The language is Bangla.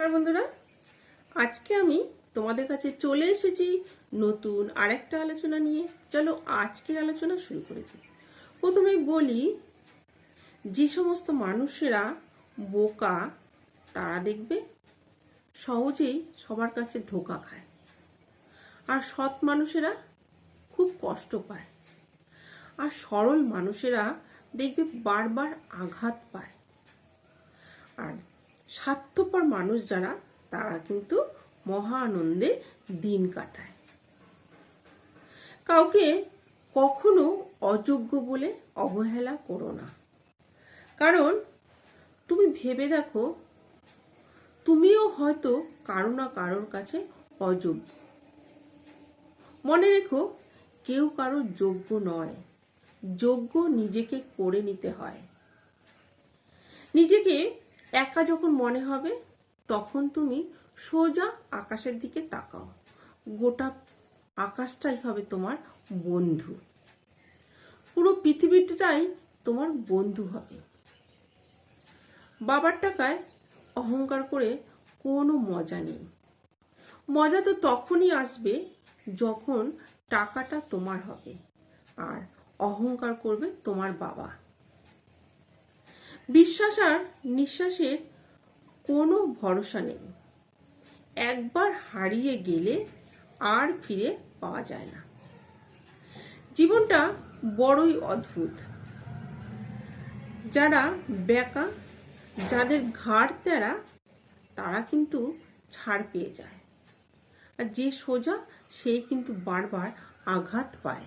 আর বন্ধুরা, আজকে আমি তোমাদের কাছে চলে এসেছি নতুন আরেকটা আলোচনা নিয়ে। চলো আজকের আলোচনা শুরু করে দিই। প্রথমে বলি, যে সমস্ত মানুষেরা বোকা, তারা দেখবে সহজেই সবার কাছে ধোকা খায়। আর সৎ মানুষেরা খুব কষ্ট পায়। আর সরল মানুষেরা দেখবে বারবার আঘাত পায়। আর স্বার্থপর মানুষ যারা, তারা কিন্তু মহা আনন্দে দিন কাটায়। কাউকে কখনো অযোগ্য বলে অবহেলা করো না। কারণ তুমি ভেবে দেখো, তুমিও হয়তো কারও না কারোর কাছে অযোগ্য। মনে রেখো, কেউ কারও যোগ্য নয়, যোগ্য নিজেকে করে নিতে হয়। নিজেকে একা যখন মনে হবে, তখন তুমি সোজা আকাশের দিকে তাকাও। গোটা আকাশটাই হবে তোমার বন্ধু। পুরো পৃথিবীটাই তোমার বন্ধু হবে। বাবার টাকায় অহংকার করে কোনো মজা নেই। মজা তো তখনই আসবে যখন টাকাটা তোমার হবে, আর অহংকার করবে তোমার বাবা। বিশ্বাস আর নিঃশ্বাসের কোনো ভরসা নেই। একবার হারিয়ে গেলে আর ফিরে পাওয়া যায় না। জীবনটা বড়ই অদ্ভুত। যারা বেকা, যাদের ঘাড় তেরা তারা কিন্তু ছাড় পেয়ে যায়। আর যে সোজা সে কিন্তু বারবার আঘাত পায়।